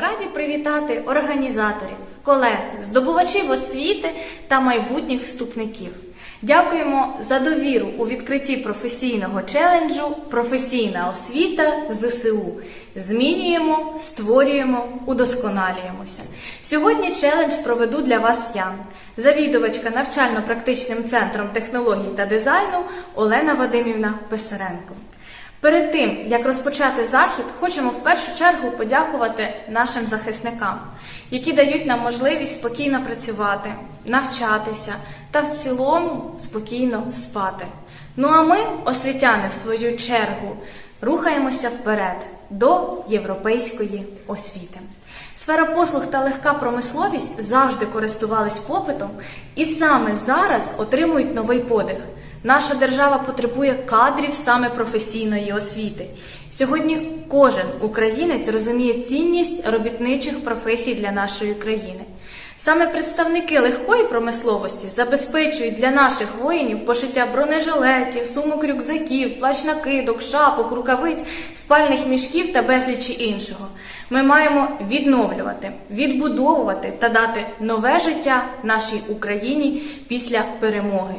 Раді привітати організаторів, колег, здобувачів освіти та майбутніх вступників. Дякуємо за довіру у відкритті професійного челенджу Професійна освіта ЗСУ. Змінюємо, створюємо, удосконалюємося. Сьогодні челендж проведу для вас я, завідувачка навчально-практичним центром технологій та дизайну Олена Вадимівна Писаренко. Перед тим, як розпочати захід, хочемо в першу чергу подякувати нашим захисникам, які дають нам можливість спокійно працювати, навчатися та в цілому спокійно спати. Ну а ми, освітяни, в свою чергу, рухаємося вперед до європейської освіти. Сфера послуг та легка промисловість завжди користувались попитом і саме зараз отримують новий подих. Наша держава потребує кадрів саме професійної освіти. Сьогодні кожен українець розуміє цінність робітничих професій для нашої країни. Саме представники легкої промисловості забезпечують для наших воїнів пошиття бронежилетів, сумок рюкзаків, плащ-накидок, шапок, рукавиць, спальних мішків та безлічі іншого. Ми маємо відновлювати, відбудовувати та дати нове життя нашій Україні після перемоги.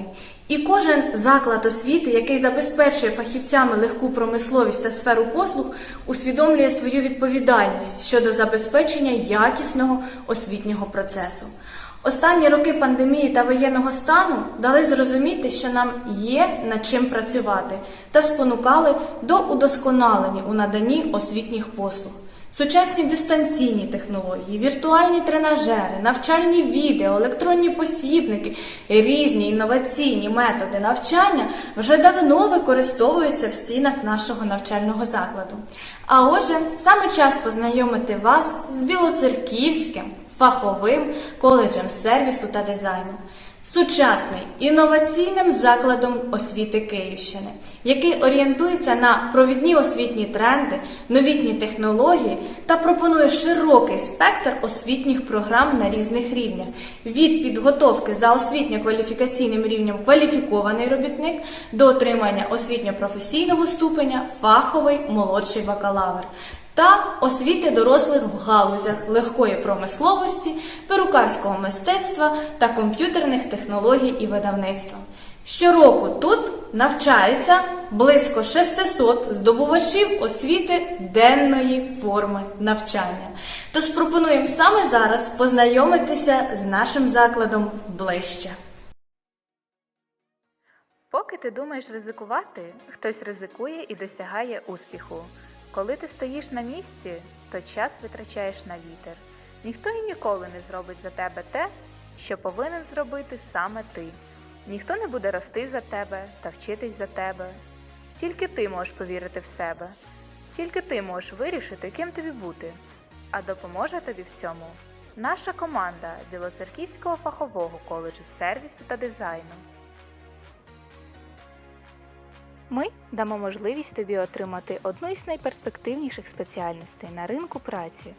І кожен заклад освіти, який забезпечує фахівцями легку промисловість та сферу послуг, усвідомлює свою відповідальність щодо забезпечення якісного освітнього процесу. Останні роки пандемії та воєнного стану дали зрозуміти, що нам є над чим працювати, та спонукали до удосконалення у наданні освітніх послуг. Сучасні дистанційні технології, віртуальні тренажери, навчальні відео, електронні посібники, різні інноваційні методи навчання вже давно використовуються в стінах нашого навчального закладу. А отже, саме час познайомити вас з Білоцерківським фаховим коледжем сервісу та дизайну. Сучасним інноваційним закладом освіти Київщини, який орієнтується на провідні освітні тренди, новітні технології та пропонує широкий спектр освітніх програм на різних рівнях. Від підготовки за освітньо-кваліфікаційним рівнем кваліфікований робітник до отримання освітньо-професійного ступеня фаховий молодший бакалавр та освіти дорослих в галузях легкої промисловості, перукарського мистецтва та комп'ютерних технологій і видавництва. Щороку тут навчаються близько 600 здобувачів освіти денної форми навчання. Тож пропонуємо саме зараз познайомитися з нашим закладом ближче. Поки ти думаєш ризикувати, хтось ризикує і досягає успіху. Коли ти стоїш на місці, то час витрачаєш на вітер. Ніхто і ніколи не зробить за тебе те, що повинен зробити саме ти. Ніхто не буде рости за тебе та вчитись за тебе. Тільки ти можеш повірити в себе, тільки ти можеш вирішити, ким тобі бути. А допоможе тобі в цьому наша команда Білоцерківського фахового коледжу сервісу та дизайну. Ми дамо можливість тобі отримати одну із найперспективніших спеціальностей на ринку праці.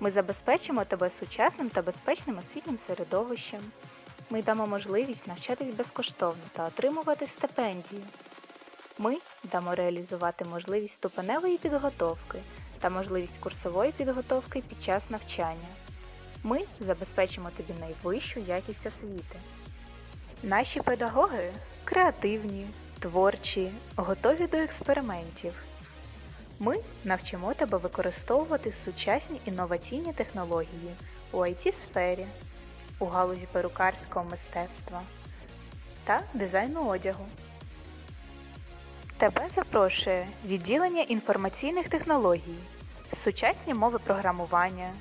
Ми забезпечимо тебе сучасним та безпечним освітнім середовищем. Ми дамо можливість навчатись безкоштовно та отримувати стипендію. Ми дамо реалізувати можливість ступеневої підготовки та можливість курсової підготовки під час навчання. Ми забезпечимо тобі найвищу якість освіти. Наші педагоги креативні, творчі, готові до експериментів. Ми навчимо тебе використовувати сучасні інноваційні технології у it сфері у галузі перукарського мистецтва та дизайну одягу. Тебе запрошує відділення інформаційних технологій, сучасні мови програмування,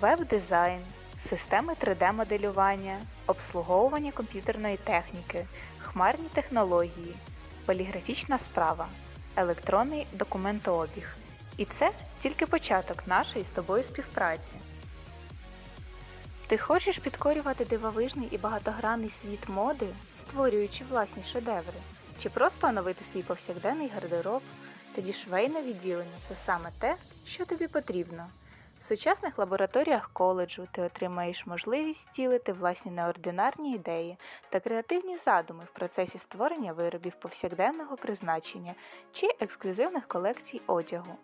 веб-дизайн, системи 3D-моделювання, обслуговування комп'ютерної техніки, хмарні технології, поліграфічна справа, електронний документообіг. І це тільки початок нашої з тобою співпраці. Ти хочеш підкорювати дивовижний і багатогранний світ моди, створюючи власні шедеври, чи просто оновити свій повсякденний гардероб, тоді швейне відділення це саме те, що тобі потрібно. В сучасних лабораторіях коледжу ти отримаєш можливість втілити власні неординарні ідеї та креативні задуми в процесі створення виробів повсякденного призначення чи ексклюзивних колекцій одягу.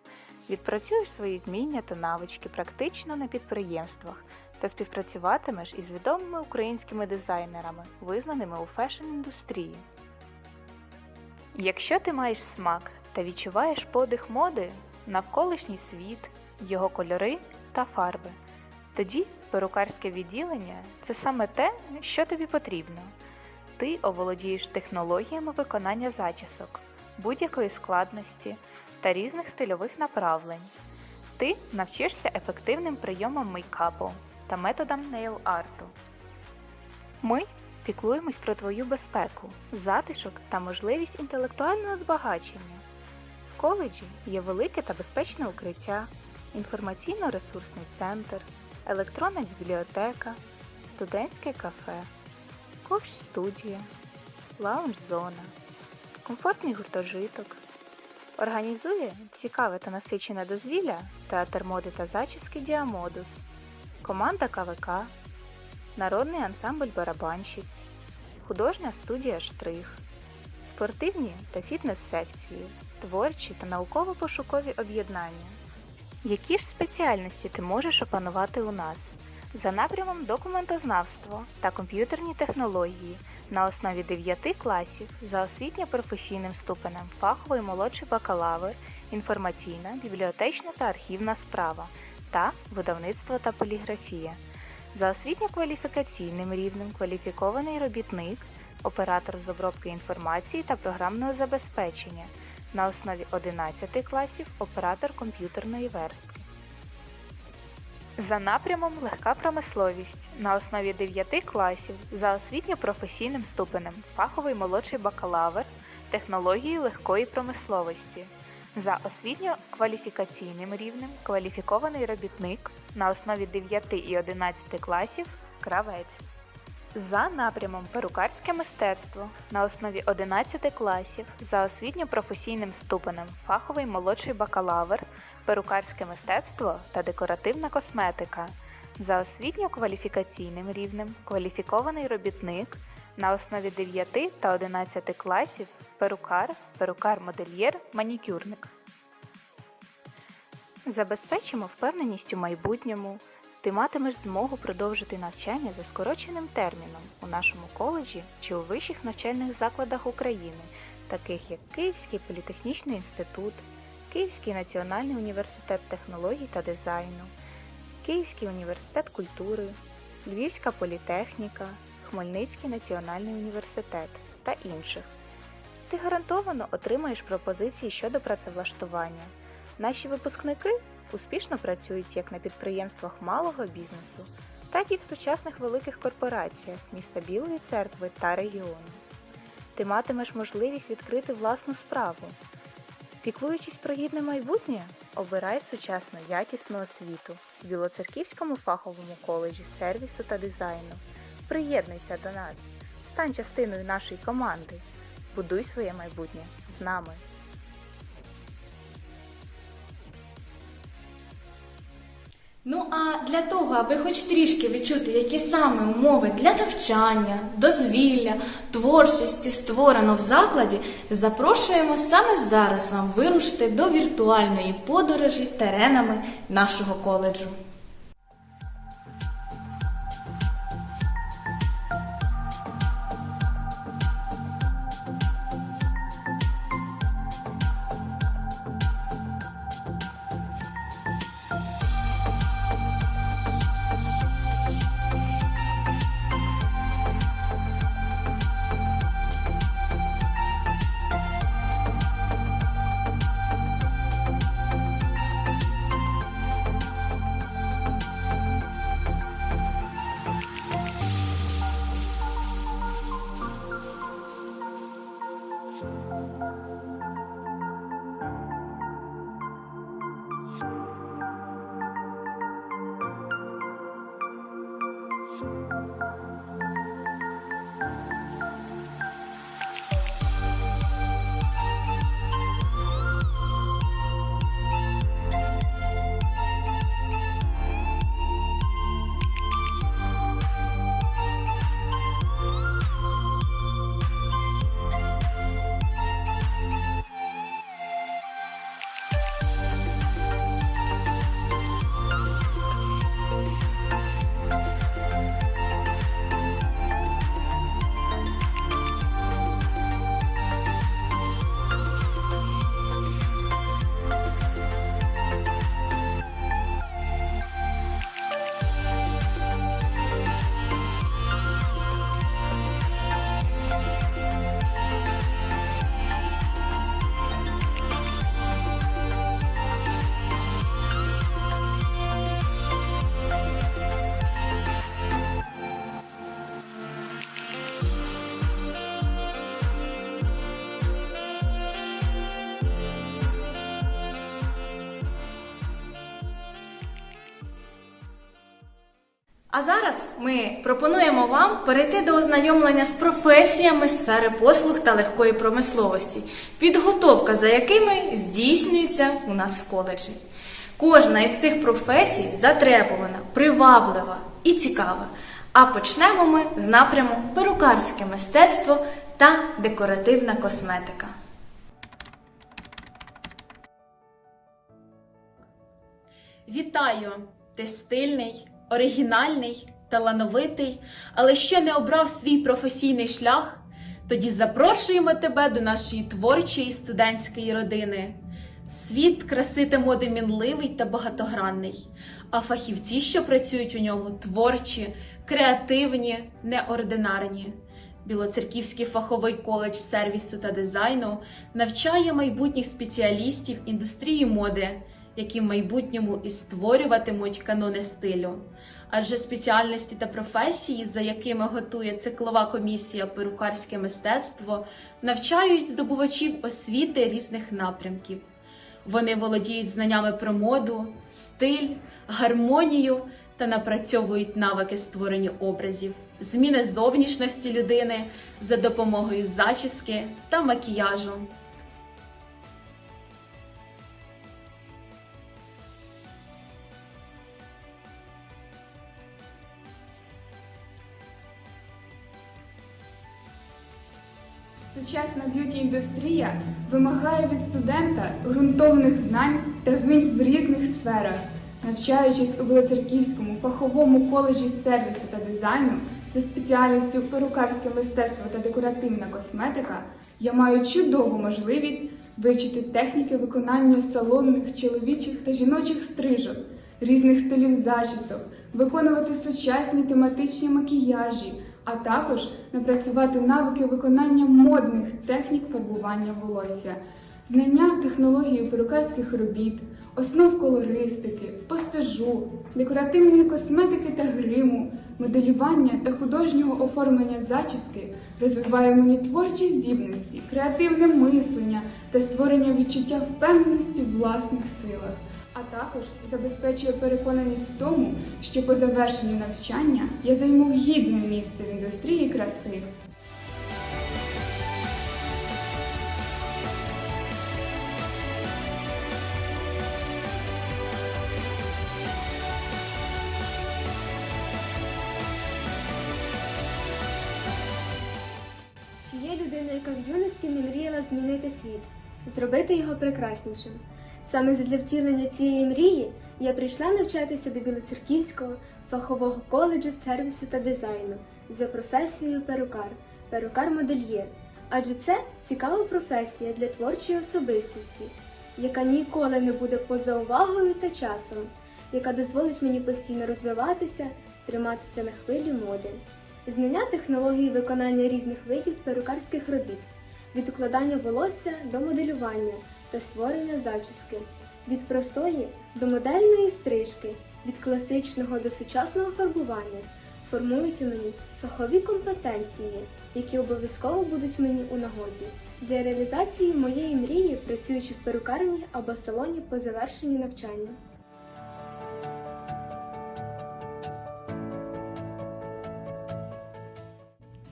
Відпрацюєш свої вміння та навички практично на підприємствах та співпрацюватимеш із відомими українськими дизайнерами, визнаними у фешн-індустрії. Якщо ти маєш смак та відчуваєш подих моди, навколишній світ, його кольори та фарби, тоді перукарське відділення це саме те, що тобі потрібно. Ти оволодієш технологіями виконання зачісок, будь-якої складності та різних стильових направлень. Ти навчишся ефективним прийомам мейкапу та методам нейл-арту. Ми піклуємось про твою безпеку, затишок та можливість інтелектуального збагачення. В коледжі є велике та безпечне укриття, інформаційно-ресурсний центр, електронна бібліотека, студентське кафе, ковш-студія, лаунж-зона, комфортний гуртожиток. Організує цікаве та насичене дозвілля театр моди та зачіски Діамодус, команда КВК, народний ансамбль барабанщиць, художня студія Штрих, спортивні та фітнес-секції, творчі та науково-пошукові об'єднання. Які ж спеціальності ти можеш опанувати у нас? За напрямом документознавство та комп'ютерні технології на основі 9 класів за освітньо-професійним ступенем фаховий молодший бакалавр, інформаційна, бібліотечна та архівна справа та видавництво та поліграфія. За освітньо-кваліфікаційним рівнем кваліфікований робітник, оператор з обробки інформації та програмного забезпечення. На основі 11 класів оператор комп'ютерної верстки. За напрямом легка промисловість на основі 9 класів за освітньо-професійним ступенем фаховий молодший бакалавр технології легкої промисловості. За освітньо-кваліфікаційним рівнем кваліфікований робітник на основі 9 і 11 класів кравець. За напрямом перукарське мистецтво на основі 11 класів за освітньо-професійним ступенем фаховий молодший бакалавр, перукарське мистецтво та декоративна косметика. За освітньо-кваліфікаційним рівнем кваліфікований робітник на основі 9 та 11 класів перукар, перукар-модельєр, манікюрник. Забезпечимо впевненість у майбутньому. Ти матимеш змогу продовжити навчання за скороченим терміном у нашому коледжі чи у вищих навчальних закладах України, таких як Київський політехнічний інститут, Київський національний університет технологій та дизайну, Київський університет культури, Львівська політехніка, Хмельницький національний університет та інших. Ти гарантовано отримаєш пропозиції щодо працевлаштування. Наші випускники успішно працюють як на підприємствах малого бізнесу, так і в сучасних великих корпораціях міста Білої церкви та регіону. Ти матимеш можливість відкрити власну справу. Піклуючись про гідне майбутнє, обирай сучасну якісну освіту в Білоцерківському фаховому коледжі сервісу та дизайну. Приєднуйся до нас, стань частиною нашої команди. Будуй своє майбутнє з нами. Ну а для того, аби хоч трішки відчути, які саме умови для навчання, дозвілля, творчості створено в закладі, запрошуємо саме зараз вам вирушити до віртуальної подорожі теренами нашого коледжу. А зараз ми пропонуємо вам перейти до ознайомлення з професіями сфери послуг та легкої промисловості, підготовка за якими здійснюється у нас в коледжі. Кожна із цих професій затребувана, приваблива і цікава. А почнемо ми з напряму перукарське мистецтво та декоративна косметика. Вітаю! Ти стильний, оригінальний, талановитий, але ще не обрав свій професійний шлях. Тоді запрошуємо тебе до нашої творчої студентської родини. Світ краси та моди мінливий та багатогранний, а фахівці, що працюють у ньому, творчі, креативні, неординарні. Білоцерківський фаховий коледж сервісу та дизайну навчає майбутніх спеціалістів індустрії моди, які в майбутньому і створюватимуть канони стилю. Адже спеціальності та професії, за якими готує циклова комісія перукарське мистецтво, навчають здобувачів освіти різних напрямків. Вони володіють знаннями про моду, стиль, гармонію та напрацьовують навики створення образів, зміни зовнішності людини за допомогою зачіски та макіяжу. Сучасна б'юті-індустрія вимагає від студента ґрунтовних знань та вмінь в різних сферах. Навчаючись у Білоцерківському фаховому коледжі сервісу та дизайну за спеціальністю перукарське мистецтво та декоративна косметика, я маю чудову можливість вивчити техніки виконання салонних чоловічих та жіночих стрижок, різних стилів зачісок, виконувати сучасні тематичні макіяжі, а також напрацювати навики виконання модних технік фарбування волосся, знання технології перукарських робіт, основ колористики, постежу, декоративної косметики та гриму, моделювання та художнього оформлення зачіски розвиває мені творчі здібності, креативне мислення та створення відчуття впевненості в власних силах а також забезпечує переконаність в тому, що по завершенню навчання я займу гідне місце в індустрії краси. Чи є людина, яка в юності не мріяла змінити світ, зробити його прекраснішим? Саме задля втілення цієї мрії я прийшла навчатися до Білоцерківського фахового коледжу сервісу та дизайну за професією перукар, перукар-модельєр. Адже це цікава професія для творчої особистості, яка ніколи не буде поза увагою та часом, яка дозволить мені постійно розвиватися, триматися на хвилі моди. Знання технології виконання різних видів перукарських робіт, від укладання волосся до моделювання та створення зачіски, від простої до модельної стрижки, від класичного до сучасного фарбування. Формують у мені фахові компетенції, які обов'язково будуть мені у нагоді. Для реалізації моєї мрії, працюючи в перукарні або салоні по завершенні навчання.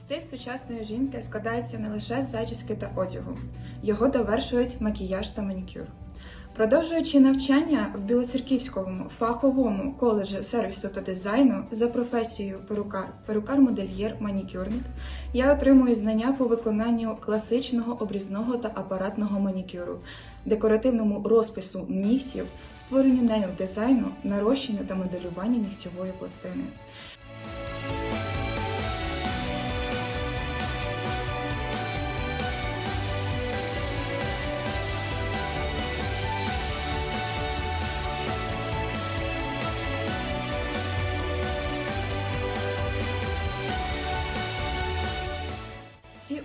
Стиль сучасної жінки складається не лише з зачіски та одягу, його довершують макіяж та манікюр. Продовжуючи навчання в Білоцерківському фаховому коледжі сервісу та дизайну за професією перукар, перукар-модельєр, манікюрник, я отримую знання по виконанню класичного обрізного та апаратного манікюру, декоративному розпису нігтів, створенню нейл дизайну, нарощенню та моделюванню нігтєвої пластини.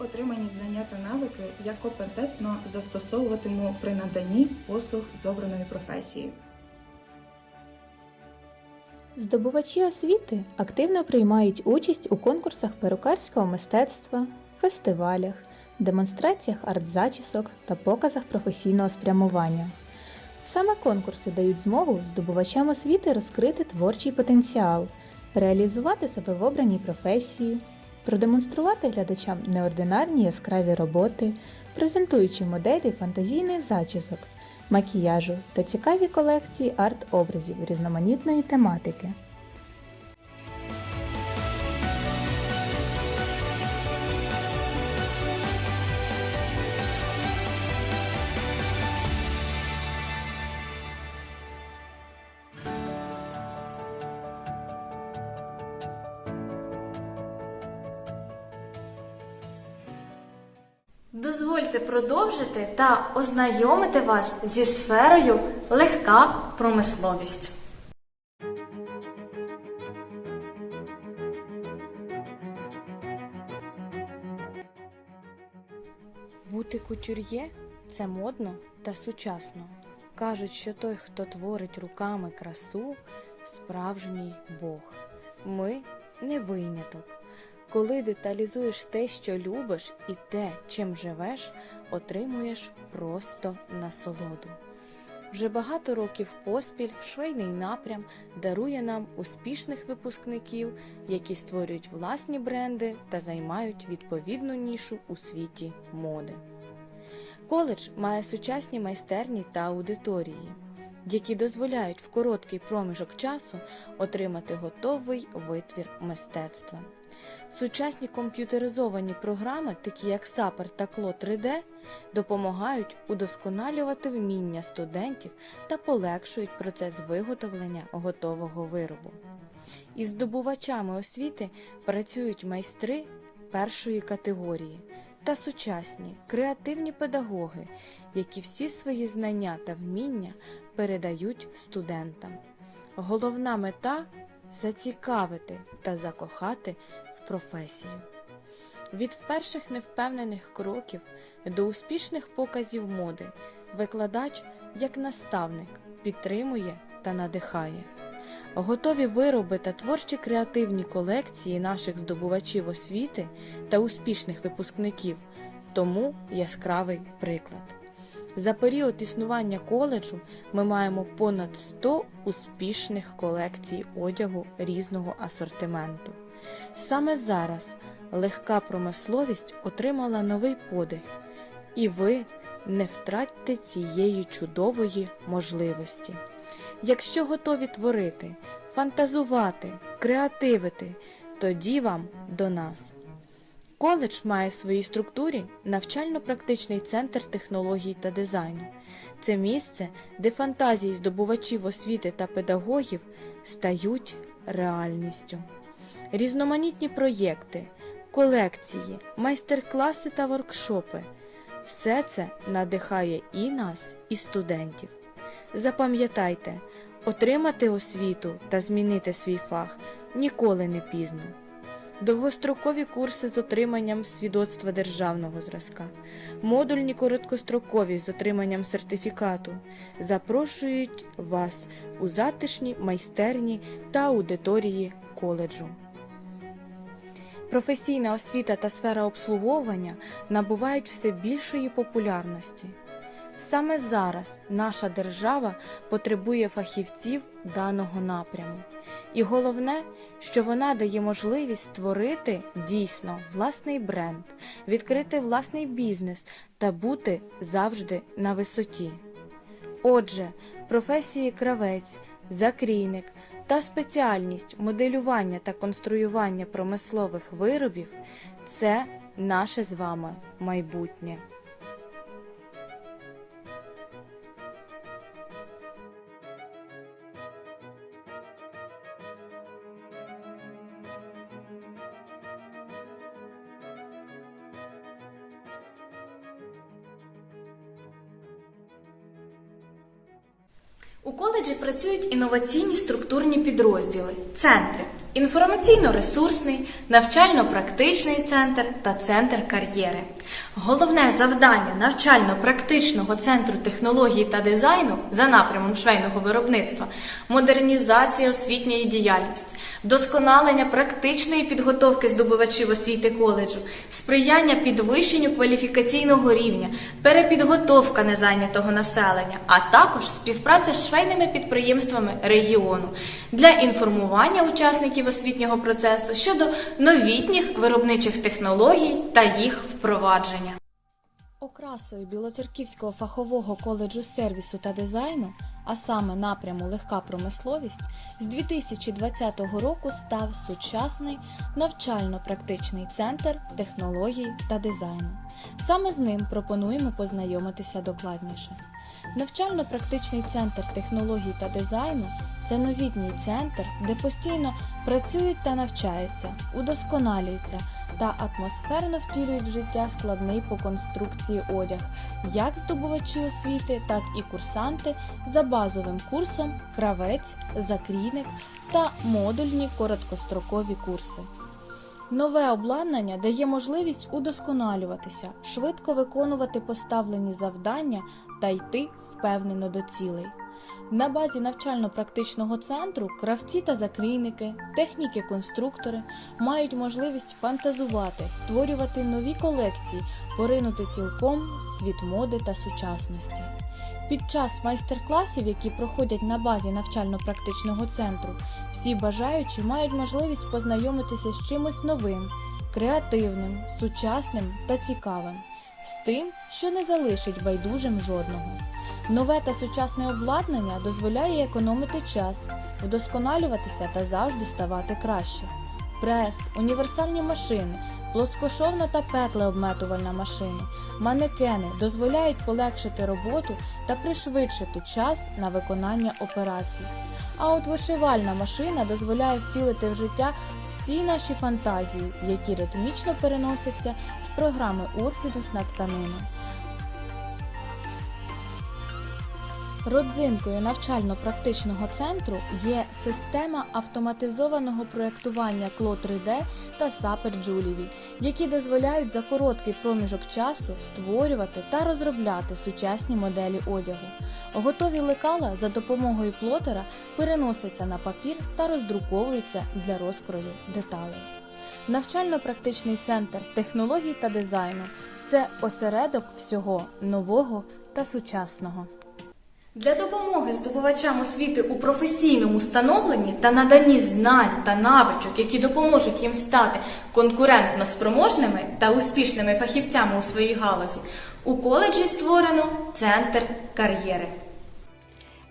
Отримані знання та навики я компетентно застосовуватиму при наданні послуг з обраної професії. Здобувачі освіти активно приймають участь у конкурсах перукарського мистецтва, фестивалях, демонстраціях арт-зачісок та показах професійного спрямування. Саме конкурси дають змогу здобувачам освіти розкрити творчий потенціал, реалізувати себе в обраній професії, продемонструвати глядачам неординарні яскраві роботи, презентуючи моделі фантазійних зачісок, макіяжу та цікаві колекції арт-образів різноманітної тематики. Дозвольте продовжити та ознайомити вас зі сферою легка промисловість. Бути кутюр'є це модно та сучасно. Кажуть, що той, хто творить руками красу, справжній Бог. Ми не виняток. Коли деталізуєш те, що любиш, і те, чим живеш, отримуєш просто насолоду. Вже багато років поспіль швейний напрям дарує нам успішних випускників, які створюють власні бренди та займають відповідну нішу у світі моди. Коледж має сучасні майстерні та аудиторії, які дозволяють в короткий проміжок часу отримати готовий витвір мистецтва. Сучасні комп'ютеризовані програми, такі як Сапер та Кло 3D, допомагають удосконалювати вміння студентів та полегшують процес виготовлення готового виробу. Із здобувачами освіти працюють майстри першої категорії та сучасні креативні педагоги, які всі свої знання та вміння передають студентам. Головна мета зацікавити та закохати в професію. Від перших невпевнених кроків до успішних показів моди викладач, як наставник, підтримує та надихає. Готові вироби та творчі креативні колекції наших здобувачів освіти та успішних випускників тому яскравий приклад. За період існування коледжу ми маємо понад 100 успішних колекцій одягу різного асортименту. Саме зараз легка промисловість отримала новий подих, і ви не втратьте цієї чудової можливості. Якщо готові творити, фантазувати, креативити, тоді вам до нас. Коледж має в своїй структурі навчально-практичний центр технологій та дизайну. Це місце, де фантазії здобувачів освіти та педагогів стають реальністю. Різноманітні проєкти, колекції, майстер-класи та воркшопи все це надихає і нас, і студентів. Запам'ятайте, отримати освіту та змінити свій фах ніколи не пізно. Довгострокові курси з отриманням свідоцтва державного зразка, модульні короткострокові з отриманням сертифікату запрошують вас у затишні майстерні та аудиторії коледжу. Професійна освіта та сфера обслуговування набувають все більшої популярності. Саме зараз наша держава потребує фахівців даного напряму. І головне, що вона дає можливість створити дійсно власний бренд, відкрити власний бізнес та бути завжди на висоті. Отже, професії кравець, закрійник та спеціальність моделювання та конструювання промислових виробів це наше з вами майбутнє. Інноваційні структурні підрозділи, центри, інформаційно-ресурсний, навчально-практичний центр та центр кар'єри. Головне завдання навчально-практичного центру технологій та дизайну за напрямом швейного виробництва модернізація освітньої діяльності, вдосконалення практичної підготовки здобувачів освіти коледжу, сприяння підвищенню кваліфікаційного рівня, перепідготовка незайнятого населення, а також співпраця з швейними підприємствами регіону для інформування учасників освітнього процесу щодо новітніх виробничих технологій та їх впровадження. Окрасою Білоцерківського фахового коледжу сервісу та дизайну, а саме напряму легка промисловість, з 2020 року став сучасний навчально-практичний центр технологій та дизайну. Саме з ним пропонуємо познайомитися докладніше. Навчально-практичний центр технологій та дизайну це новітній центр, де постійно працюють та навчаються, удосконалюються та атмосферно втілюють в життя складний по конструкції одяг, як здобувачі освіти, так і курсанти за базовим курсом кравець, закрійник та модульні короткострокові курси. Нове обладнання дає можливість удосконалюватися, швидко виконувати поставлені завдання та йти впевнено до цілей. На базі навчально-практичного центру кравці та закрійники, техніки-конструктори мають можливість фантазувати, створювати нові колекції, поринути цілком світ моди та сучасності. Під час майстер-класів, які проходять на базі навчально-практичного центру, всі бажаючі мають можливість познайомитися з чимось новим, креативним, сучасним та цікавим, з тим, що не залишить байдужим жодного. Нове та сучасне обладнання дозволяє економити час, вдосконалюватися та завжди ставати краще. Прес, універсальні машини, плоскошовна та петлеобметувальна машини, манекени дозволяють полегшити роботу та пришвидшити час на виконання операцій. А от вишивальна машина дозволяє втілити в життя всі наші фантазії, які ритмічно переносяться з програми Урфідус на тканину. Родзинкою навчально-практичного центру є система автоматизованого проєктування Кlo 3D та Saper Julivi, які дозволяють за короткий проміжок часу створювати та розробляти сучасні моделі одягу. Готові лекала за допомогою плотера переносяться на папір та роздруковуються для розкрою деталей. Навчально-практичний центр технологій та дизайну це осередок всього нового та сучасного. Для допомоги здобувачам освіти у професійному становленні та наданні знань та навичок, які допоможуть їм стати конкурентно спроможними та успішними фахівцями у своїй галузі, у коледжі створено центр кар'єри.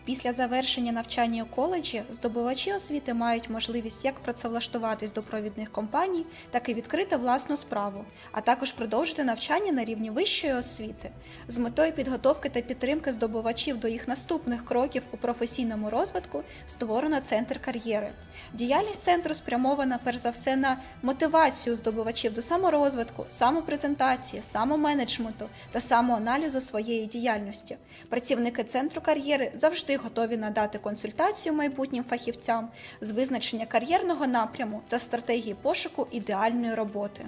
Після завершення навчання у коледжі здобувачі освіти мають можливість як працевлаштуватись до провідних компаній, так і відкрити власну справу, а також продовжити навчання на рівні вищої освіти. З метою підготовки та підтримки здобувачів до їх наступних кроків у професійному розвитку створено центр кар'єри. Діяльність центру спрямована перш за все на мотивацію здобувачів до саморозвитку, самопрезентації, самоменеджменту та самоаналізу своєї діяльності. Працівники центру кар'єри завжди готові надати консультацію майбутнім фахівцям з визначення кар'єрного напряму та стратегії пошуку ідеальної роботи.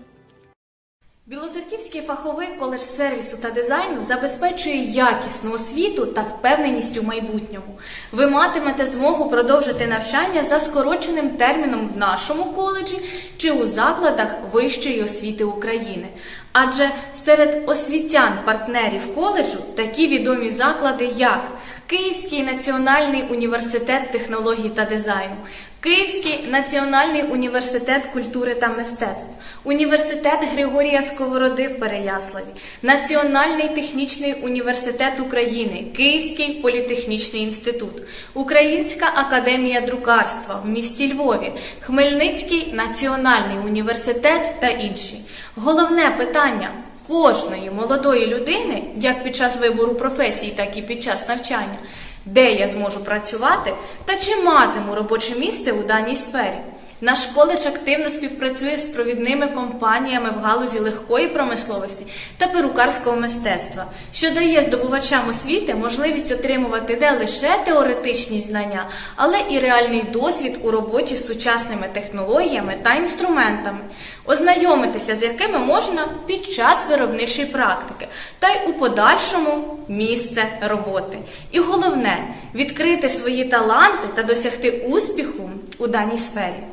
Білоцерківський фаховий коледж сервісу та дизайну забезпечує якісну освіту та впевненість у майбутньому. Ви матимете змогу продовжити навчання за скороченим терміном в нашому коледжі чи у закладах вищої освіти України. Адже серед освітян-партнерів коледжу такі відомі заклади, як Київський національний університет технологій та дизайну, Київський національний університет культури та мистецтв, Університет Григорія Сковороди в Переяславі, Національний технічний університет України, Київський політехнічний інститут, Українська академія друкарства в місті Львові, Хмельницький національний університет та інші. Головне питання кожної молодої людини, як під час вибору професії, так і під час навчання, де я зможу працювати та чи матиму робоче місце у даній сфері. Наш коледж активно співпрацює з провідними компаніями в галузі легкої промисловості та перукарського мистецтва, що дає здобувачам освіти можливість отримувати не лише теоретичні знання, але і реальний досвід у роботі з сучасними технологіями та інструментами, ознайомитися з якими можна під час виробничої практики, та й у подальшому місце роботи. І головне відкрити свої таланти та досягти успіху у даній сфері.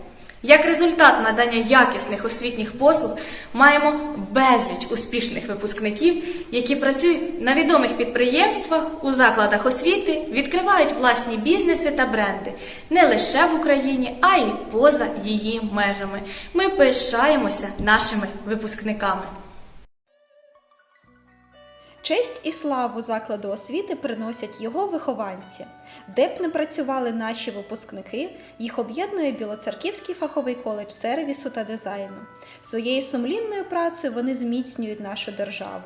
Як результат надання якісних освітніх послуг маємо безліч успішних випускників, які працюють на відомих підприємствах, у закладах освіти, відкривають власні бізнеси та бренди не лише в Україні, а й поза її межами. Ми пишаємося нашими випускниками. Честь і славу закладу освіти приносять його вихованці. Де б не працювали наші випускники, їх об'єднує Білоцерківський фаховий коледж сервісу та дизайну. Своєю сумлінною працею вони зміцнюють нашу державу.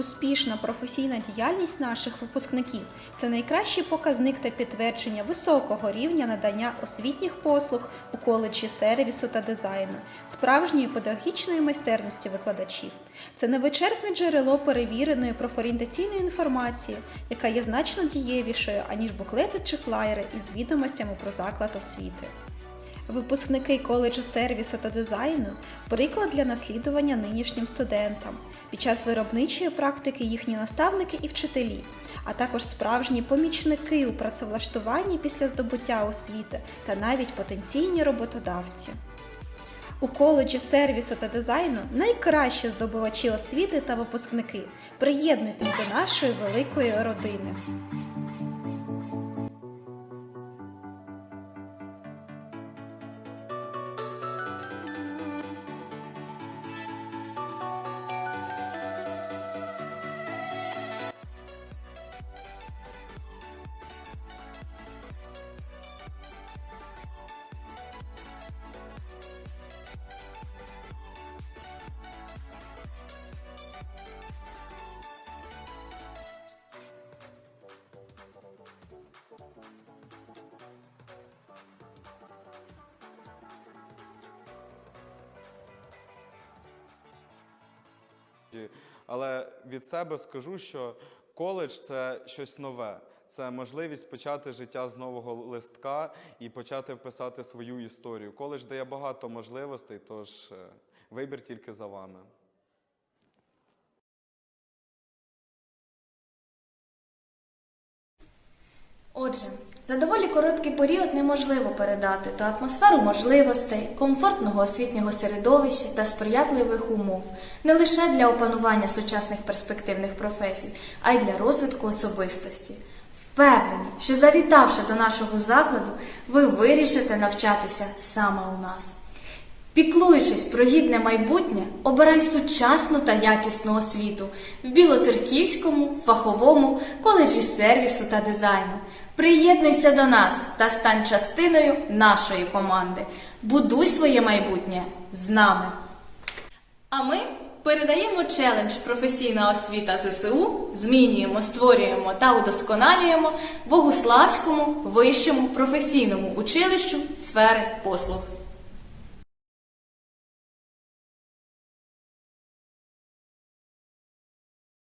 Успішна професійна діяльність наших випускників це найкращий показник та підтвердження високого рівня надання освітніх послуг у коледжі сервісу та дизайну, справжньої педагогічної майстерності викладачів. Це невичерпне джерело перевіреної профорієнтаційної інформації, яка є значно дієвішою, аніж буклети чи флаєри із відомостями про заклад освіти. Випускники коледжу сервісу та дизайну приклад для наслідування нинішнім студентам. Під час виробничої практики їхні наставники і вчителі, а також справжні помічники у працевлаштуванні після здобуття освіти та навіть потенційні роботодавці. У коледжі сервісу та дизайну найкращі здобувачі освіти та випускники. Приєднуйтесь до нашої великої родини. Але від себе скажу, що коледж це щось нове. Це можливість почати життя з нового листка і почати писати свою історію. Коледж дає багато можливостей, тож е, вибір тільки за вами. Отже, за доволі короткий період неможливо передати ту атмосферу можливостей, комфортного освітнього середовища та сприятливих умов не лише для опанування сучасних перспективних професій, а й для розвитку особистості. Впевнені, що завітавши до нашого закладу, ви вирішите навчатися саме у нас. Піклуючись про гідне майбутнє, обирай сучасну та якісну освіту в Білоцерківському фаховому коледжі сервісу та дизайну. Приєднуйся до нас та стань частиною нашої команди. Будуй своє майбутнє з нами. А ми передаємо челендж професійна освіта ЗСУ, змінюємо, створюємо та удосконалюємо Богуславському вищому професійному училищу сфери послуг.